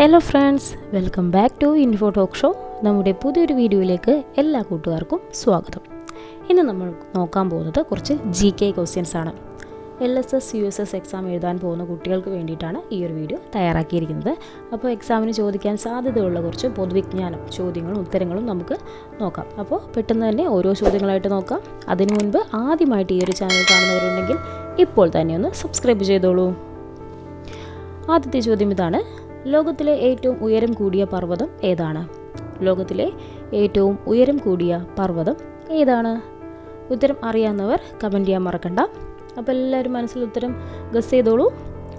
Hello friends welcome back to info talk show നമ്മുടെ പുതിയൊരു വീഡിയോയിലേക്ക് എല്ലാ കൂട്ടുകാർക്കും സ്വാഗതം. ഇന്ന് നമ്മൾ നോക്കാൻ പോകുന്നത് കുറച്ച് ജി കെ ക്വസ്റ്റ്യൻസ് ആണ്. L S S U S S exam എഴുതാൻ പോകുന്ന കുട്ടികൾക്ക് വേണ്ടിയിട്ടാണ് ഈ ഒരു വീഡിയോ തയ്യാറാക്കിയിരിക്കുന്നത്. അപ്പോൾ എക്സാമിന് ചോദിക്കാൻ സാധ്യതയുള്ള കുറച്ച് പൊതുവിജ്ഞാനം ചോദ്യങ്ങളും ഉത്തരങ്ങളും നമുക്ക് നോക്കാം. അപ്പോൾ പെട്ടെന്ന് തന്നെ ഓരോ ചോദ്യങ്ങളായിട്ട് നോക്കാം. അതിനു മുൻപ് ആദ്യമായിട്ട് ഈ ഒരു ചാനൽ കാണുന്നവരുണ്ടെങ്കിൽ ഇപ്പോൾ തന്നെ ഒന്ന് സബ്സ്ക്രൈബ് ചെയ്തോളൂ. ആദ്യത്തെ ചോദ്യം ഇതാണ്. ലോകത്തിലെ ഏറ്റവും ഉയരം കൂടിയ പർവതം ഏതാണ്? ലോകത്തിലെ ഏറ്റവും ഉയരം കൂടിയ പർവതം ഏതാണ്? ഉത്തരം അറിയാവുന്നവർ കമന്റ് ചെയ്യാൻ മറക്കണ്ട. അപ്പോൾ എല്ലാവരും മനസ്സിൽ ഉത്തരം ഗസ് ചെയ്തോളൂ.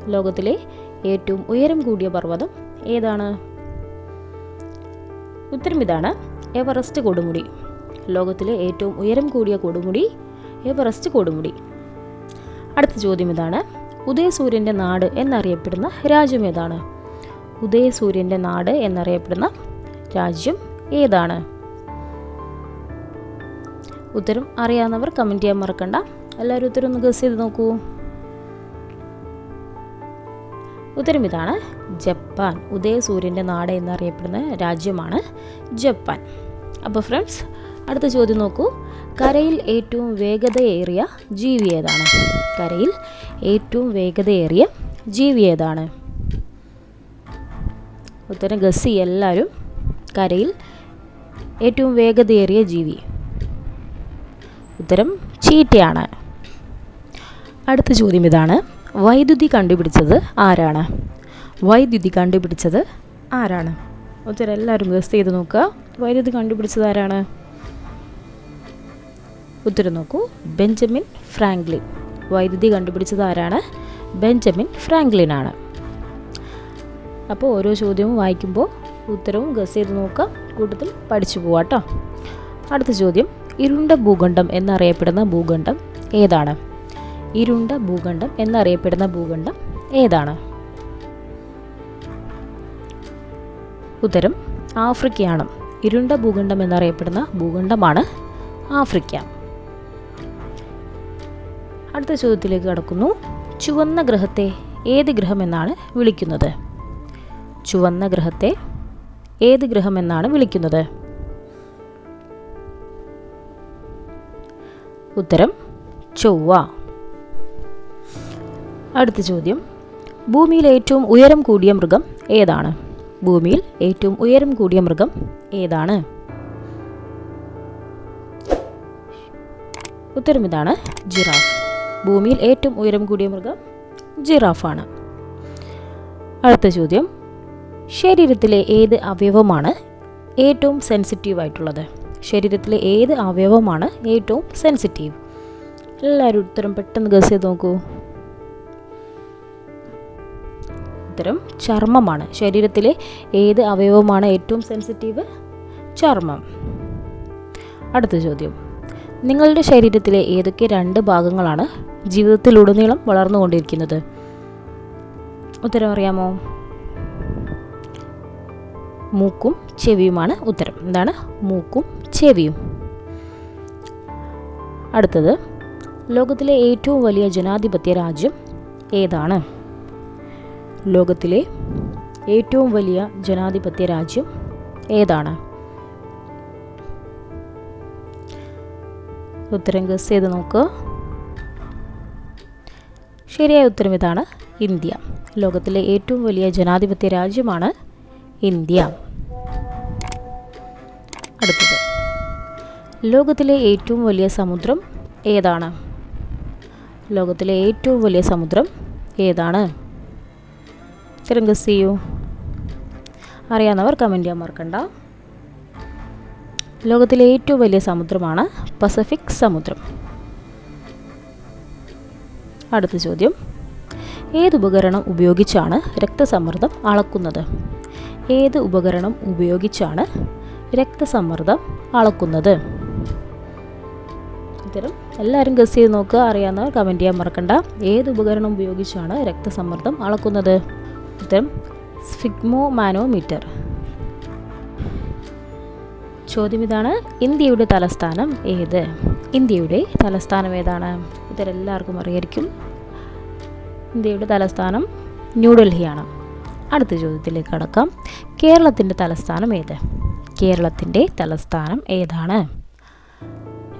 ലോകത്തിലെ ഏറ്റവും ഉയരം കൂടിയ പർവതം ഏതാണ്? ഉത്തരം ഇതാണ് എവറസ്റ്റ് കൊടുമുടി. ലോകത്തിലെ ഏറ്റവും ഉയരം കൂടിയ കൊടുമുടി എവറസ്റ്റ് കൊടുമുടി. അടുത്ത ചോദ്യം ഇതാണ് ഉദയസൂര്യന്റെ നാട് എന്നറിയപ്പെടുന്ന രാജ്യം ഏതാണ്? ഉദയസൂര്യന്റെ നാട് എന്നറിയപ്പെടുന്ന രാജ്യം ഏതാണ്? ഉത്തരം അറിയാവുന്നവർ കമന്റ് ചെയ്യാൻ മറക്കണ്ട. എല്ലാവരും ഉത്തരം ഒന്ന് ഗസ് ചെയ്ത് നോക്കൂ. ഉത്തരം ഇതാണ് ജപ്പാൻ. ഉദയസൂര്യന്റെ നാട് എന്നറിയപ്പെടുന്ന രാജ്യമാണ് ജപ്പാൻ. അപ്പോൾ ഫ്രണ്ട്സ് അടുത്ത ചോദ്യം നോക്കൂ. കരയിൽ ഏറ്റവും വേഗതയേറിയ ജീവി ഏതാണ്? കരയിൽ ഏറ്റവും വേഗതയേറിയ ജീവി ഏതാണ്? ഉത്തരം ഗസി എല്ലാവരും കരയിൽ ഏറ്റവും വേഗതയേറിയ ജീവി. ഉത്തരം ചീറ്റയാണ്. അടുത്ത ചോദ്യം ഇതാണ്. വൈദ്യുതി കണ്ടുപിടിച്ചത് ആരാണ്? വൈദ്യുതി കണ്ടുപിടിച്ചത് ആരാണ്? ഉത്തരം എല്ലാവരും ഗസ് ചെയ്ത് നോക്കുക. വൈദ്യുതി കണ്ടുപിടിച്ചത് ആരാണ്? ഉത്തരം നോക്കൂ. Benjamin Franklin. വൈദ്യുതി കണ്ടുപിടിച്ചത് ആരാണ്? ബെഞ്ചമിൻ ഫ്രാങ്ക്ലിൻ ആണ് അപ്പോൾ ഓരോ ചോദ്യവും വായിക്കുമ്പോൾ ഉത്തരവും ഗസ് ചെയ്ത് നോക്കാം കൂട്ടത്തിൽ പഠിച്ചു പോവാം കേട്ടോ അടുത്ത ചോദ്യം ഇരുണ്ട ഭൂഖണ്ഡം എന്നറിയപ്പെടുന്ന ഭൂഖണ്ഡം ഏതാണ്? ഇരുണ്ട ഭൂഖണ്ഡം എന്നറിയപ്പെടുന്ന ഭൂഖണ്ഡം ഏതാണ്? ഉത്തരം ആഫ്രിക്കയാണ്. ഇരുണ്ട ഭൂഖണ്ഡം എന്നറിയപ്പെടുന്ന ഭൂഖണ്ഡമാണ് ആഫ്രിക്ക. അടുത്ത ചോദ്യത്തിലേക്ക് കടക്കുന്നു ചുവന്ന ഗ്രഹത്തെ ഏത് ഗ്രഹം എന്നാണ് വിളിക്കുന്നത്? ചുവന്ന ഗ്രഹത്തെ ഏത് ഗ്രഹമെന്നാണ് വിളിക്കുന്നത്? ഉത്തരം ചൊവ്വ. അടുത്ത ചോദ്യം. ഭൂമിയിൽ ഏറ്റവും ഉയരം കൂടിയ മൃഗം ഏതാണ്? ഭൂമിയിൽ ഏറ്റവും ഉയരം കൂടിയ മൃഗം ഏതാണ്? ഉത്തരം ഇതാണ് ജിറാഫ്. ഭൂമിയിൽ ഏറ്റവും ഉയരം കൂടിയ മൃഗം ജിറാഫാണ്. അടുത്ത ചോദ്യം. ശരീരത്തിലെ ഏത് അവയവമാണ് ഏറ്റവും സെൻസിറ്റീവ് ആയിട്ടുള്ളത്? ശരീരത്തിലെ ഏത് അവയവമാണ് ഏറ്റവും സെൻസിറ്റീവ് എല്ലാവരും ഉത്തരം പെട്ടെന്ന് ഗസ് ചെയ്ത് നോക്കൂ. ഉത്തരം ചർമ്മമാണ്. ശരീരത്തിലെ ഏത് അവയവമാണ് ഏറ്റവും സെൻസിറ്റീവ് ചർമ്മം. അടുത്ത ചോദ്യം. നിങ്ങളുടെ ശരീരത്തിലെ ഏതൊക്കെ രണ്ട് ഭാഗങ്ങളാണ് ജീവിതത്തിലുടനീളം വളർന്നുകൊണ്ടിരിക്കുന്നത്? ഉത്തരം അറിയാമോ? മൂക്കും ചെവിയുമാണ് ഉത്തരം. എന്താണ്? മൂക്കും ചെവിയും. അടുത്തത് ലോകത്തിലെ ഏറ്റവും വലിയ ജനാധിപത്യ രാജ്യം ഏതാണ്? ലോകത്തിലെ ഏറ്റവും വലിയ ജനാധിപത്യ രാജ്യം ഏതാണ്? ഉത്തരം ഗസ് ചെയ്ത് നോക്കുക ശരിയായ ഉത്തരം ഇതാണ് ഇന്ത്യ. ലോകത്തിലെ ഏറ്റവും വലിയ ജനാധിപത്യ രാജ്യമാണ് ഇന്ത്യ. അടുത്തത്. ലോകത്തിലെ ഏറ്റവും വലിയ സമുദ്രം ഏതാണ്? ലോകത്തിലെ ഏറ്റവും വലിയ സമുദ്രം ഏതാണ്? ഉത്തരം അറിയാവുന്നവർ കമന്റ് ചെയ്യാൻ മറക്കണ്ട. ലോകത്തിലെ ഏറ്റവും വലിയ സമുദ്രമാണ് പസഫിക് സമുദ്രം. അടുത്ത ചോദ്യം. ഏത് ഉപകരണം ഉപയോഗിച്ചാണ് രക്തസമ്മർദ്ദം അളക്കുന്നത്? ഏത് ഉപകരണം ഉപയോഗിച്ചാണ് രക്തസമ്മർദ്ദം അളക്കുന്നത്? ഉത്തരം എല്ലാവരും ഗസ് ചെയ്ത് നോക്കുക. അറിയാവുന്നവർ കമന്റ് ചെയ്യാൻ മറക്കണ്ട. ഏത് ഉപകരണം ഉപയോഗിച്ചാണ് രക്തസമ്മർദ്ദം അളക്കുന്നത്? ഉത്തരം സ്ഫിഗ്മോ മാനോമീറ്റർ ചോദ്യം ഇതാണ്. ഇന്ത്യയുടെ തലസ്ഥാനം ഏത്? ഇന്ത്യയുടെ തലസ്ഥാനം ഏതാണ്? ഇതെല്ലാവർക്കും അറിയായിരിക്കും. ഇന്ത്യയുടെ തലസ്ഥാനം ന്യൂഡൽഹിയാണ് അടുത്ത ചോദ്യത്തിലേക്ക് കടക്കാം. കേരളത്തിന്റെ തലസ്ഥാനം ഏത്? കേരളത്തിന്റെ തലസ്ഥാനം ഏതാണ്?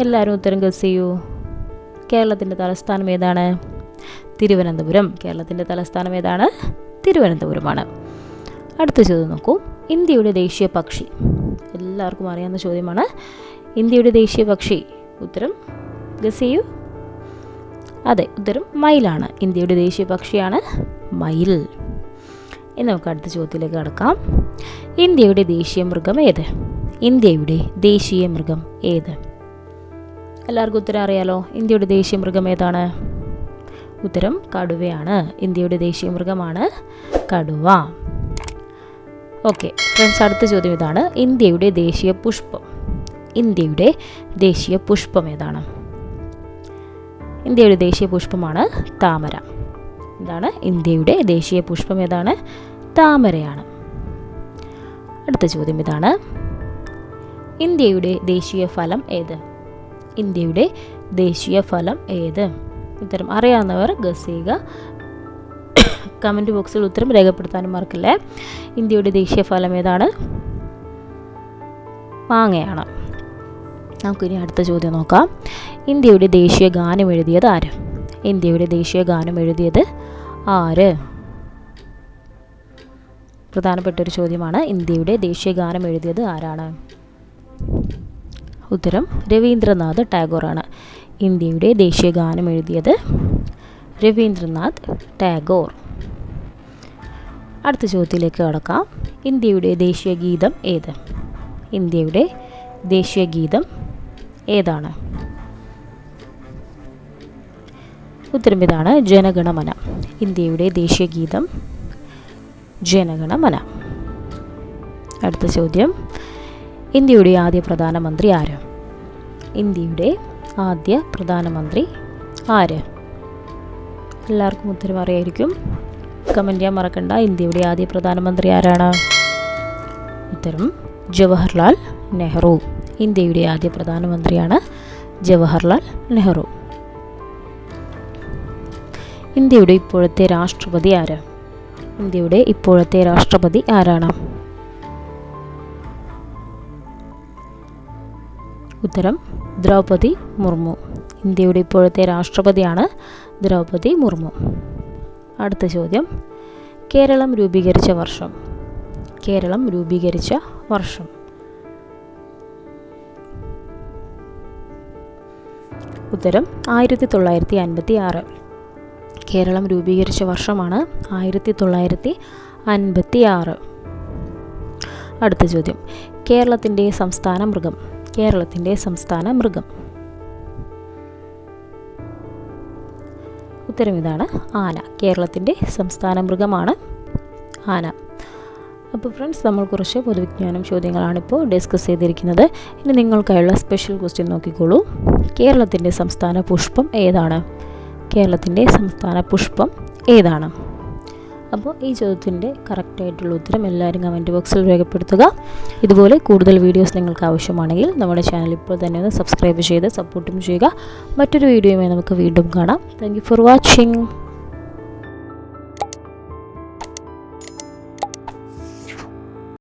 എല്ലാവരും ഉത്തരം ഗസ് ചെയ്യൂ. കേരളത്തിന്റെ തലസ്ഥാനം ഏതാണ്? തിരുവനന്തപുരം. കേരളത്തിന്റെ തലസ്ഥാനം ഏതാണ്? തിരുവനന്തപുരമാണ്. അടുത്ത ചോദ്യം നോക്കൂ. ഇന്ത്യയുടെ ദേശീയ പക്ഷി. എല്ലാവർക്കും അറിയാവുന്ന ചോദ്യമാണ്. ഇന്ത്യയുടെ ദേശീയ പക്ഷി. ഉത്തരം ഗസ് ചെയ്യൂ. അതെ ഉത്തരം മയിലാണ്. ഇന്ത്യയുടെ ദേശീയ പക്ഷിയാണ് മയിൽ. ഇനി നമുക്ക് അടുത്ത ചോദ്യത്തിലേക്ക് കടക്കാം. ഇന്ത്യയുടെ ദേശീയ മൃഗം ഏത്? ഇന്ത്യയുടെ ദേശീയ മൃഗം ഏത്? എല്ലാവർക്കും ഉത്തരം അറിയാലോ. ഇന്ത്യയുടെ ദേശീയ മൃഗം ഏതാണ്? ഉത്തരം കടുവയാണ്. ഇന്ത്യയുടെ ദേശീയ മൃഗമാണ് കടുവ. ഓക്കെ ഫ്രണ്ട്സ് അടുത്ത ചോദ്യം ഇതാണ്. ഇന്ത്യയുടെ ദേശീയ പുഷ്പം. ഇന്ത്യയുടെ ദേശീയ പുഷ്പം ഏതാണ്? ഇന്ത്യയുടെ ദേശീയ പുഷ്പമാണ് താമര. ഇതാണ് ഇന്ത്യയുടെ ദേശീയ പുഷ്പം ഏതാണ്? താമരയാണ്. അടുത്ത ചോദ്യം ഇതാണ്. ഇന്ത്യയുടെ ദേശീയ ഫലം ഏത്? ഇന്ത്യയുടെ ദേശീയ ഫലം ഏത്? ഉത്തരം അറിയാവുന്നവർ ഗസ് ചെയ്യുക കമന്റ് ബോക്സിൽ ഉത്തരം രേഖപ്പെടുത്താനും മറക്കില്ലേ. ഇന്ത്യയുടെ ദേശീയ ഫലം ഏതാണ്? മാങ്ങയാണ്. നമുക്കിനി അടുത്ത ചോദ്യം നോക്കാം. ഇന്ത്യയുടെ ദേശീയ ഗാനം എഴുതിയത് ആര്? ഇന്ത്യയുടെ ദേശീയ ഗാനം എഴുതിയത് ആര്? പ്രധാനപ്പെട്ട ഒരു ചോദ്യമാണ്. ഇന്ത്യയുടെ ദേശീയ ഗാനം എഴുതിയത് ആരാണ്? ഉത്തരം രവീന്ദ്രനാഥ് ടാഗോറാണ് ഇന്ത്യയുടെ ദേശീയ ഗാനം എഴുതിയത് രവീന്ദ്രനാഥ് ടാഗോർ. അടുത്ത ചോദ്യത്തിലേക്ക് കടക്കാം. ഇന്ത്യയുടെ ദേശീയ ഗീതം ഏത്? ഇന്ത്യയുടെ ദേശീയ ഗീതം ഏതാണ്? ഉത്തരം ഇതാണ്. ജനഗണമന. ഇന്ത്യയുടെ ദേശീയ ഗീതം ജനഗണമന. അടുത്ത ചോദ്യം. ഇന്ത്യയുടെ ആദ്യ പ്രധാനമന്ത്രി ആര്? ഇന്ത്യയുടെ ആദ്യ പ്രധാനമന്ത്രി ആര്? എല്ലാവർക്കും ഉത്തരം അറിയായിരിക്കും. കമന്റ് ചെയ്യാൻ മറക്കണ്ട. ഇന്ത്യയുടെ ആദ്യ പ്രധാനമന്ത്രി ആരാണ്? ഉത്തരം ജവഹർലാൽ നെഹ്റു. ഇന്ത്യയുടെ ആദ്യ പ്രധാനമന്ത്രിയാണ് ജവഹർലാൽ നെഹ്റു. ഇന്ത്യയുടെ ഇപ്പോഴത്തെ രാഷ്ട്രപതി ആര്? ഇന്ത്യയുടെ ഇപ്പോഴത്തെ രാഷ്ട്രപതി ആരാണ്? ഉത്തരം ദ്രൗപതി മുർമു. ഇന്ത്യയുടെ ഇപ്പോഴത്തെ രാഷ്ട്രപതിയാണ് ദ്രൗപതി മുർമു. അടുത്ത ചോദ്യം കേരളം രൂപീകരിച്ച വർഷം. കേരളം രൂപീകരിച്ച വർഷം. ഉത്തരം ആയിരത്തി തൊള്ളായിരത്തി അൻപത്തി ആറ്. കേരളം രൂപീകരിച്ച വർഷമാണ് ആയിരത്തി തൊള്ളായിരത്തി അൻപത്തി ആറ് അടുത്ത ചോദ്യം. കേരളത്തിന്റെ സംസ്ഥാന മൃഗം. കേരളത്തിന്റെ സംസ്ഥാന മൃഗം. ഉത്തരം ഇതാണ് ആന. കേരളത്തിന്റെ സംസ്ഥാന മൃഗമാണ് ആന. അപ്പോൾ ഫ്രണ്ട്സ് നമ്മൾ കുറച്ച് പൊതുവിജ്ഞാനം ചോദ്യങ്ങളാണിപ്പോൾ ഡിസ്കസ് ചെയ്തിരിക്കുന്നത്. ഇനി നിങ്ങൾക്കായുള്ള സ്പെഷ്യൽ ക്വസ്റ്റ്യൻ നോക്കിക്കോളൂ. കേരളത്തിന്റെ സംസ്ഥാന പുഷ്പം ഏതാണ്? കേരളത്തിന്റെ സംസ്ഥാന പുഷ്പം ഏതാണ്? അപ്പോൾ ഈ ചോദ്യത്തിന്റെ കറക്റ്റായിട്ടുള്ള ഉത്തരം എല്ലാവരും കമന്റ് ബോക്സിൽ രേഖപ്പെടുത്തുക. ഇതുപോലെ കൂടുതൽ വീഡിയോസ് നിങ്ങൾക്ക് ആവശ്യമാണെങ്കിൽ നമ്മുടെ ചാനൽ ഇപ്പോൾ തന്നെ ഒന്ന് സബ്സ്ക്രൈബ് ചെയ്ത് സപ്പോർട്ടും ചെയ്യുക. മറ്റൊരു വീഡിയോയുമായി നമുക്ക് വീണ്ടും കാണാം. Thank for watching